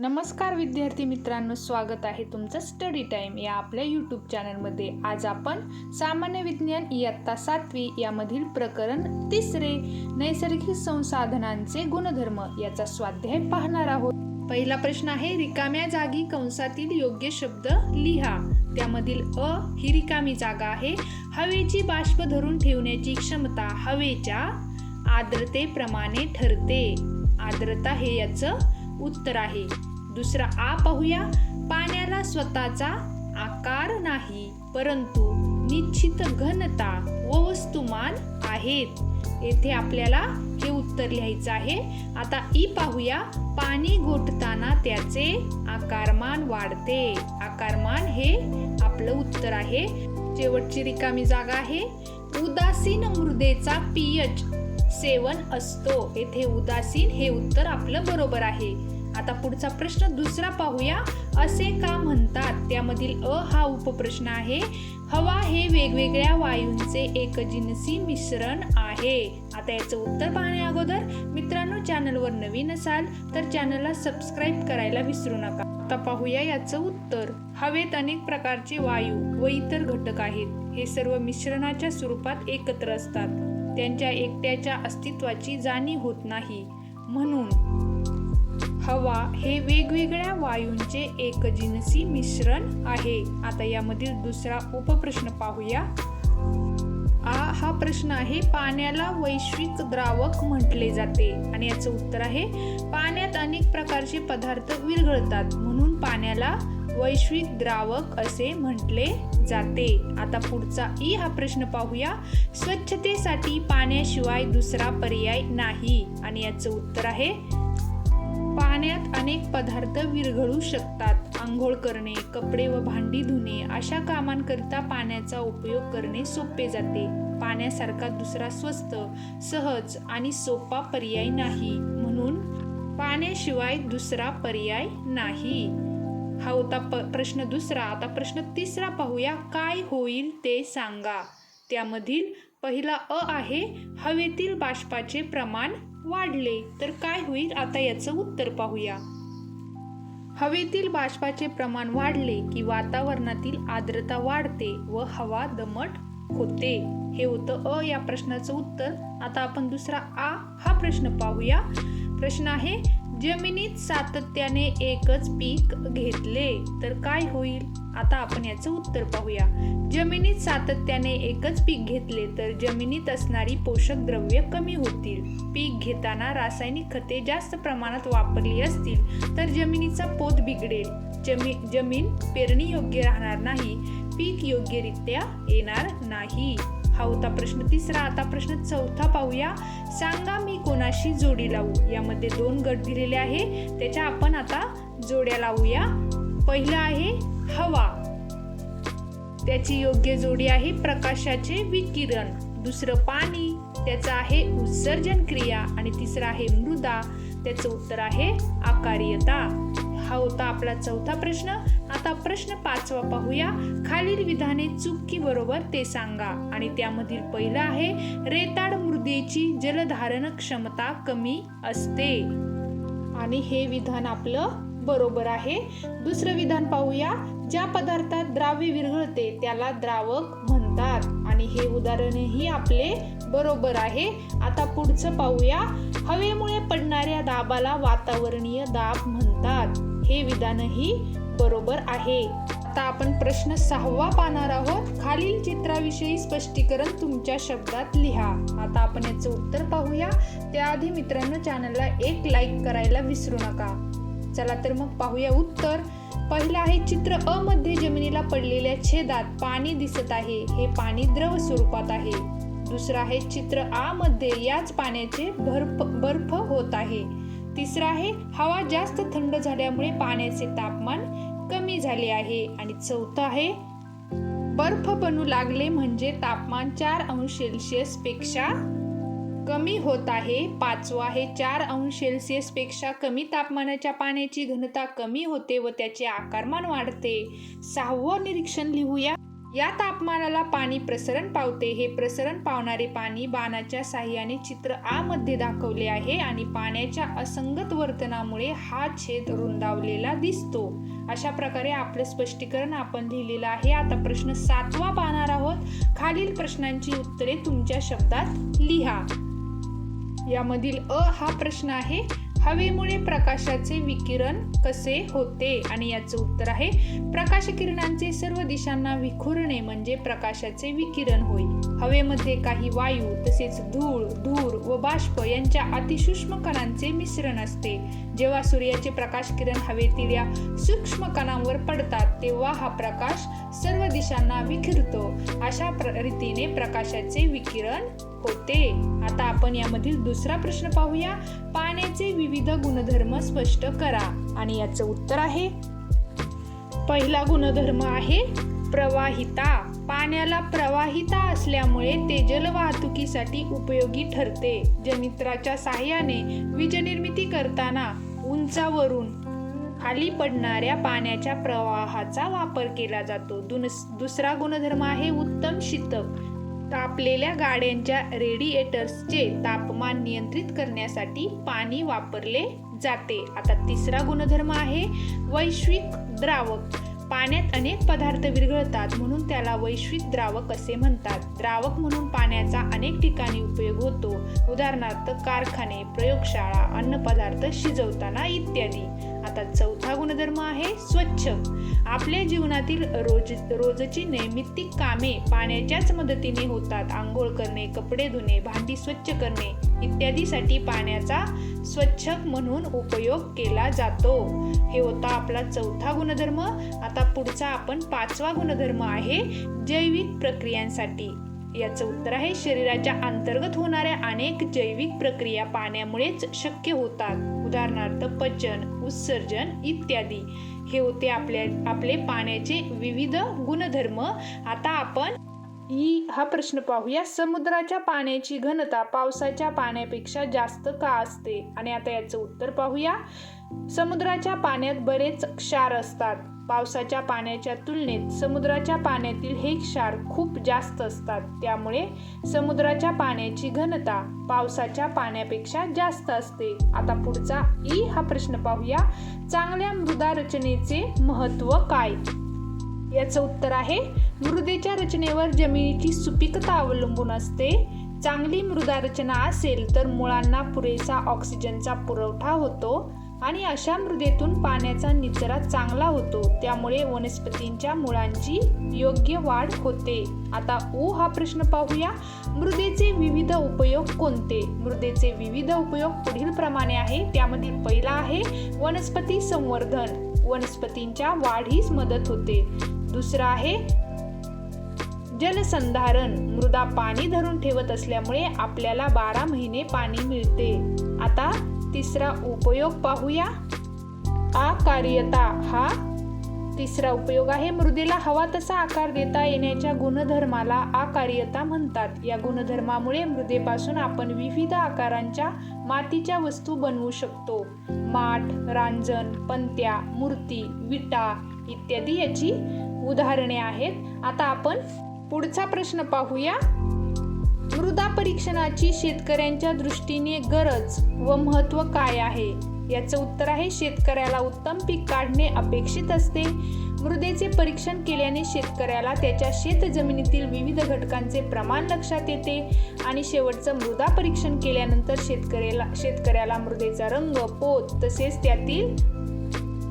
नमस्कार विद्यार्थी मित्रांनो स्वागत आहे तुमचं स्टडी टाईम या आपल्या यूट्यूब चॅनलमध्ये आज आपण सामान्य विज्ञान इयत्ता सातवी यामधील प्रकरण तिसरे नैसर्गिक संसाधनांचे गुणधर्म याचा स्वाध्याय पाहणार आहोत. पहिला प्रश्न आहे रिकाम्या जागी कंसातील योग्य शब्द लिहा. त्यामधील अ ही रिकामी जागा आहे. हवेची बाष्प धरून ठेवण्याची क्षमता हवेच्या आर्द्रतेप्रमाणे ठरते. आर्द्रता हे याचं उत्तर आहे. दुसरा आ पाहूया. पाण्याला स्वतःचा आकार नाही परंतु निश्चित घनता व वस्तुमान आहेत. येथे आपल्याला हे उत्तर लिहायचं आहे. आता ई पाहूया. पाणी गोठताना त्याचे आकारमान वाढते. आकारमान हे आपलं उत्तर आहे. शेवटची रिकामी जागा आहे. उदासीन मृदेचा पीएच सेवन असतो. येथे उदासीन हे उत्तर आपलं बरोबर आहे. आता पुढचा प्रश्न दुसरा पाहूया. असे का म्हणतात? त्यामधील अ हा उपप्रश्न आहे हवा हे वेगवेगळ्या वायूंचे एकजिनसी मिश्रण आहे. आता याचं उत्तर पाहण्या अगोदर. मित्रांनो चॅनलवर नवीन असाल तर चॅनलला सबस्क्राईब करायला विसरू नका. आता पाहूया याचं उत्तर. हवेत अनेक प्रकारचे वायू व इतर घटक आहेत. हे सर्व मिश्रणाच्या स्वरूपात एकत्र असतात. त्यांच्या एकट्याच्या अस्तित्वाची जाणीव होत नाही. म्हणून हवा हे वेगवेगळ्या वायूंचे एकजिनसी मिश्रण आहे. आता यामधील दुसरा उपप्रश्न पाहूया. आ हा प्रश्न आहे पाण्याला वैश्विक द्रावक म्हटले जाते. आणि याचं उत्तर आहे पाण्यात अनेक प्रकारचे पदार्थ विरघळतात म्हणून पाण्याला वैश्विक द्रावक असे म्हटले जाते. आता पुढचा ई हा प्रश्न पाहूया. स्वच्छतेसाठी पाण्याशिवाय दुसरा पर्याय नाही. आणि याचं उत्तर आहे पाण्यात अनेक पदार्थ विरघळू शकतात. आंघोळ करणे कपडे व भांडी धुणे अशा कामांकरिता पाण्याचा उपयोग करणे सोपे जाते. पाण्यासारखा दुसरा स्वस्त सहज आणि सोपा पर्याय नाही. म्हणून पाण्याशिवाय दुसरा पर्याय नाही. हा होता प प्रश्न दुसरा. आता प्रश्न तिसरा पाहूया. काय होईल ते सांगा. त्यामधील पहिला अ आहे हवेतील बाष्पाचे प्रमाण वाढले तर काय होईल? आता याचं उत्तर पाहूया. हवेतील बाष्पाचे प्रमाण वाढले की वातावरणातील आर्द्रता वाढते व हवा दमट होते. हे होतं अ या प्रश्नाचं उत्तर. आता आपण दुसरा आ हा प्रश्न पाहूया. प्रश्न आहे जमिनीत सातत्याने एकच पीक घेतले तर काय होईल? आता आपण याचं उत्तर पाहूया. जमिनीत सातत्याने एकच पीक घेतले तर जमिनीत असणारी पोषक द्रव्ये कमी होतील. पीक घेताना रासायनिक खते जास्त प्रमाणात वापरली असतील तर जमिनीचा पोत बिघडेल. जमी जमीन पेरणी योग्य राहणार नाही. पीक योग्यरित्या येणार नाही. हा होता प्रश्न तिसरा. आता प्रश्न चौथा पाहूया. सांगा मी कोणाशी जोडी लावू? यामध्ये दोन गट दिलेले आहे. त्याच्या आपण आता जोड्या लावूया. पहिलं आहे हवा. त्याची योग्य जोडी आहे प्रकाशाचे विकिरण. दुसरं पाणी. त्याचं आहे उत्सर्जन क्रिया. आणि तिसरं आहे मृदा. त्याचं उत्तर आहे आकार्यता. हा होता आपला चौथा प्रश्न. आता प्रश्न पाचवा पाहूया. खालील विधाने चुकी बरोबर ते सांगा. आणि त्यामधील पहिलं आहे रेताड मृदेची जलधारण क्षमता कमी असते. आणि हे विधान आपलं बरोबर आहे. दुसरं विधान पाहूया. ज्या पदार्थात द्राव्य विरघळते त्याला द्रावक म्हणतात. आणि हे उदाहरणही आपले बरोबर आहे. आता पुढचं पाहूया. हवेमुळे पडणाऱ्या दाबाला वातावरणीय दाब म्हणतात. हे विधानही बरोबर आहे. आता आपण प्रश्न सहावा पाहणार आहोत. खालील चित्राविषयी स्पष्टीकरण तुमच्या शब्दात लिहा. आता आपण याचं उत्तर पाहूया. त्याआधी मित्रांनो चॅनलला एक लाईक करायला विसरू नका. चला तर मग पाहूया उत्तर. पहिलं आहे चित्र अ मध्ये जमिनीला पडलेल्या छेदात पाणी दिसत आहे. हे पाणी द्रव स्वरूपात आहे. दुसरं आहे चित्र आ मध्ये याच पाण्याचे बर्फ बर्फ होत आहे. तिसरं आहे हवा जास्त थंड झाल्यामुळे पाण्याचे तापमान कमी झाले आहे. आणि चौथं आहे बर्फ बनू लागले म्हणजे तापमान चार अंश सेल्सिअसपेक्षा कमी होत आहे. पाचवा आहे चार अंश सेल्सिअसपेक्षा कमी तापमानाच्या पाण्याची घनता कमी होते व त्याचे आकारमान वाढते. सहावं निरीक्षण लिहूया. या तापमानाला पाणी प्रसरण पावते. हे प्रसरण पावणारे पाणी बाणाच्या साह्याने चित्र आ मध्ये दाखवले आहे आणि पाण्याच्या असंगत वर्तनामुळे हा छेद रुंदावलेला दिसतो. अशा प्रकारे आपलं स्पष्टीकरण आपण लिहिलेलं आहे. आता प्रश्न सातवा पाहणार आहोत. खालील प्रश्नांची उत्तरे तुमच्या शब्दात लिहा. यामधील अ हा प्रश्न आहे. हवेमुळे प्रकाशाचे विकिरण कसे होते? आणि याचं उत्तर आहे प्रकाश किरणांचे सर्व दिशांना विखुरणे म्हणजे प्रकाशाचे विकिरण होय. हवेमध्ये काही वायू तसेच धूळ धूर व बाष्प यांच्या अतिसूक्ष्म कणांचे मिश्रण असते. जेव्हा सूर्याचे प्रकाश किरण हवेतील या सूक्ष्म कणांवर पडतात तेव्हा हा प्रकाश सर्व दिशांना विखिरतो. अशा प्र- रीतीने प्रकाशाचे विकिरण होते. आता आपण यामधील दुसरा प्रश्न पाहूया. पाण्याचे विविध गुणधर्म स्पष्ट करा. आणि याचं उत्तर आहे पहिला गुणधर्म आहे प्रवाहिता. पाण्याला प्रवाहिता असल्यामुळे ते जलवाहतुकीसाठी उपयोगी ठरते. जनित्राच्या साहाय्याने वीजनिर्मिती करताना उंचावरून खाली पडणाऱ्या पाण्याच्या प्रवाहाचा वापर केला जातो. दुनस- दुसरा गुणधर्म आहे उत्तम शीतक. तापलेल्या गाड्यांच्या रेडिएटर्सचे तापमान नियंत्रित करण्यासाठी पाणी वापरले जाते. आता तिसरा गुणधर्म आहे वैश्विक द्रावक. पाण्यात अनेक पदार्थ विरघळतात म्हणून त्याला वैश्विक द्रावक असे म्हणतात. द्रावक म्हणून पाण्याचा अनेक ठिकाणी उपयोग होतो. उदाहरणार्थ कारखाने प्रयोगशाळा अन्नपदार्थ शिजवताना इत्यादी. आता चौथा गुणधर्म आहे स्वच्छ. आपल्या जीवनातील रोज रोजची नैमित्तिक कामे पाण्याच्याच मदतीने होतात. आंघोळ करणे कपडे धुणे भांडी स्वच्छ करणे इत्यादीसाठी पाण्याचा स्वच्छक म्हणून उपयोग केला जातो. हे होता आपला चौथा गुणधर्म. आता पुढचा आपण पाचवा गुणधर्म आहे जैविक प्रक्रियांसाठी. याचं उत्तर आहे शरीराच्या अंतर्गत होणाऱ्या अनेक जैविक प्रक्रिया पाण्यामुळेच शक्य होतात. उदाहरणार्थ पचन उत्सर्जन इत्यादी. हे होते आपल्या आपले पाण्याचे विविध गुणधर्म. आता आपण ई हा प्रश्न पाहूया समुद्राच्या पाण्याची घनता पावसाच्या पाण्यापेक्षा जास्त का असते? आणि आता याचं उत्तर पाहूया. समुद्राच्या पाण्यात बरेच क्षार असतात. पावसाच्या पाण्याच्या तुलनेत समुद्राच्या पाण्यातील हे क्षार खूप जास्त असतात. त्यामुळे समुद्राच्या पाण्याची घनता पावसाच्या पाण्यापेक्षा जास्त असते. आता पुढचा ई हा प्रश्न पाहूया. चांगल्या मृदा रचनेचे महत्त्व काय? याचं उत्तर आहे मृदेच्या रचनेवर जमिनीची सुपीकता अवलंबून असते. चांगली मृदा रचना असेल तर मुळांना पुरेसा ऑक्सिजनचा पुरवठा होतो आणि अशा मृदेतून पाण्याचा निचरा चांगला होतो. त्यामुळे वनस्पतींच्या मुळांची योग्य वाढ होते. आता उ हा प्रश्न पाहूया. मृदेचे विविध उपयोग कोणते? मृदेचे विविध उपयोग पुढील प्रमाणे आहे. त्यामधील पहिला आहे वनस्पती संवर्धन. वनस्पतींच्या वाढीस मदत होते. दुसरा आहे जलसंधारण. मृदा पाणी धरून ठेवत असल्यामुळे आपल्याला बारा महिने पाणी मिळते. आता तिसरा उपयोग पाहूया. आकार्यता हा तिसरा उपयोग आहे. मृदेला हवा तसा आकार देता येण्याच्या गुणधर्माला आकार्यता म्हणतात. या गुणधर्मामुळे मृदेपासून आपण विविध आकारांच्या मातीच्या वस्तू बनवू शकतो. माठ रांजण पंत्या मूर्ती विटा इत्यादी याची उदाहरणे आहेत. आता आपण पुढचा प्रश्न पाहूया. मृदा परीक्षणाची शेतकऱ्यांच्या दृष्टीने गरज व महत्त्व काय आहे? याचं उत्तर आहे शेतकऱ्याला उत्तम पीक काढणे अपेक्षित असते. मृदेचे परीक्षण केल्याने शेतकऱ्याला त्याच्या शेत जमिनीतील विविध घटकांचे प्रमाण लक्षात येते आणि शेवटचं मृदा परीक्षण केल्यानंतर शेतकऱ्याला शेतकऱ्याला मृदेचा रंग पोत तसेच त्यातील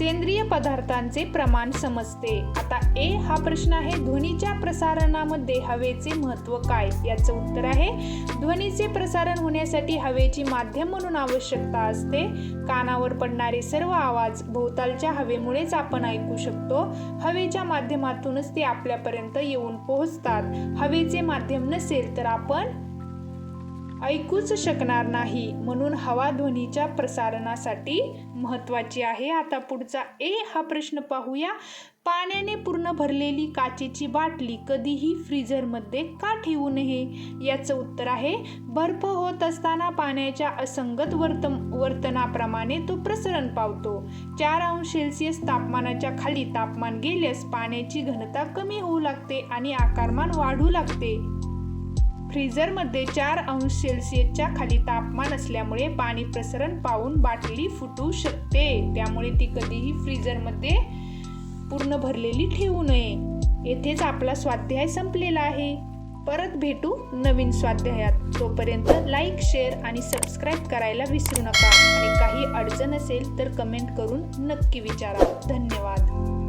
सेंद्रिय पदार्थांचे प्रमाण समजते. आता ए हा प्रश्न आहे ध्वनीच्या प्रसारणामध्ये हवेचे महत्त्व काय? याचं उत्तर आहे ध्वनीचे प्रसारण होण्यासाठी हवेची माध्यम म्हणून आवश्यकता असते. कानावर पडणारे सर्व आवाज भोवतालच्या हवेमुळेच आपण ऐकू शकतो. हवेच्या माध्यमातूनच ते आपल्यापर्यंत येऊन पोहोचतात. हवेचे माध्यम नसेल तर आपण ऐकूच शकणार नाही. म्हणून हवा ध्वनीच्या प्रसारणासाठी महत्त्वाची आहे. आता पुढचा ए हा प्रश्न पाहूया. पाण्याने पूर्ण भरलेली काचेची बाटली कधीही फ्रीझरमध्ये का ठेवू नये? याचं उत्तर आहे बर्फ होत असताना पाण्याच्या असंगत वर्त वर्तनाप्रमाणे तो प्रसरण पावतो. चार अंश सेल्सिअस तापमानाच्या खाली तापमान गेल्यास पाण्याची घनता कमी होऊ लागते आणि आकारमान वाढू लागते. फ्रीझरमध्ये चार अंश सेल्सिअसच्या खाली तापमान असल्यामुळे पाणी प्रसरण पाहून बाटली फुटू शकते. त्यामुळे ती कधीही फ्रीझरमध्ये पूर्ण भरलेली ठेवू नये. येथेच आपला स्वाध्याय संपलेला आहे. परत भेटू नवीन स्वाध्यायात. तोपर्यंत लाईक शेअर आणि सबस्क्राईब करायला विसरू नका. आणि काही अडचण असेल तर कमेंट करून नक्की विचारा. धन्यवाद.